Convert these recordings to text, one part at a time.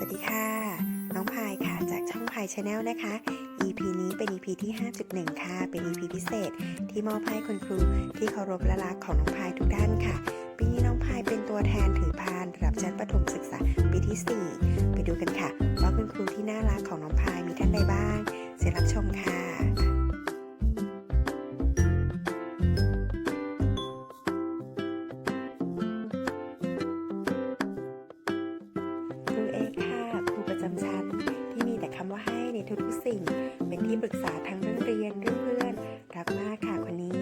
สวัสดีค่ะ น้องพายค่ะ จากช่องพายชาแนลนะคะ EP นี้เป็น EP ที่ 5.1 ค่ะ เป็น EP พิเศษ ที่มอบให้คุณครูที่เคารพและรักของน้องพายทุกด้านค่ะ ปีนี้น้องพายเป็นตัวแทนถือพานระดับชั้นประถมศึกษาปีที่ 4 ไปดูกันค่ะ ว่าคุณครูที่น่ารักของน้องพายมีท่านใดบ้าง เสียรับชมค่ะ ที่มีแต่คำว่าให้ในทุกๆสิ่ง เป็นที่ปรึกษาทั้งเรื่องเรียนเรื่องเพื่อนรักมากค่ะคนนี้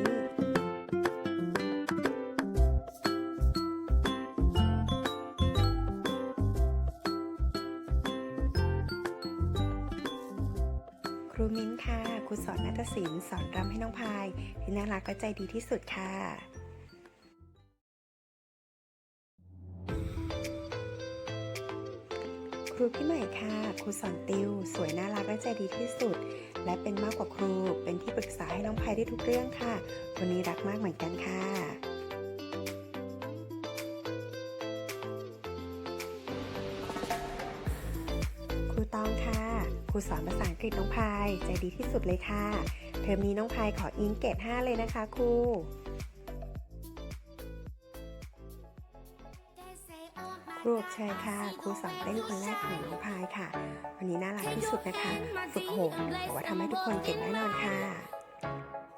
ครูมิ้นค่ะครูสอนนาฏศิลป์สอนรำให้น้องพายที่น่ารักและใจดีที่สุดค่ะ ครูพี่ใหม่ค่ะ ครูสอนติว สวยน่ารักและใจดีที่สุด และเป็นมากกว่าครู เป็นที่ปรึกษาให้น้องพายได้ทุกเรื่องค่ะคนนี้รักมากเหมือนกันค่ะ ครูตองค่ะ ครูสอนภาษาอังกฤษน้องพายใจดีที่สุดเลยค่ะ เทอมนี้น้องพายขออิงเกต5เลยนะคะครู รูอบเชยค่ะครูสอนเต้นคนแรกของน้องพายค่ะ วันนี้น่ารักที่สุดนะคะ ฝึกโหมแต่ว่าทำให้ทุกคนเก่งแน่นอนค่ะ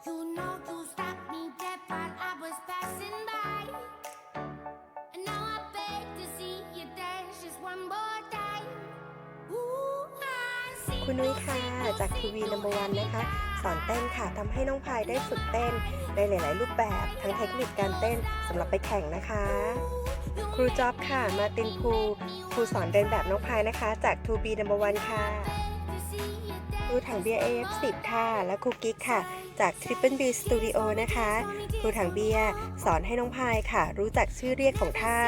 You know you stopped me dead while I was passing by. And now I beg to see you dance just one more time. Ooh, I see คุณนุ้ยค่ะ จากทีวีนัมเบอร์วันนะคะ สอนเต้นค่ะทำให้น้องพายได้ฝึกเต้นในหลาย ๆ รูปแบบทั้งเทคนิคการเต้นสำหรับไปแข่งนะคะ ครูจ๊อบค่ะ มาตินภูครูสอนเดินแบบน้องพายนะคะ จาก 2B Number One ค่ะครูถังเบียร์ AF10 ค่ะ และครูกิ๊กค่ะ จาก Triple B Studio นะคะ ครูถังเบียร์สอนให้น้องพายค่ะ รู้จักชื่อเรียกของท่า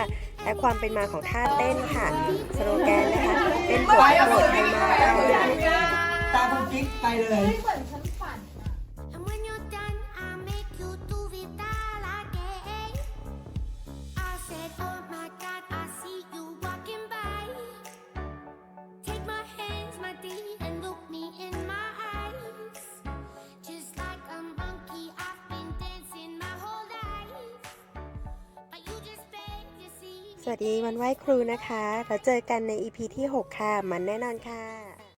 และความเป็นมาของท่าเต้นค่ะ สโลแกนนะคะเต้นโปรดโปรดใครมาตามคุณกิ๊กไปเลย สวัสดีวันไหว้ครูนะคะ เราเจอกันใน EP ที่ 6 ค่ะ มันแน่นอนค่ะ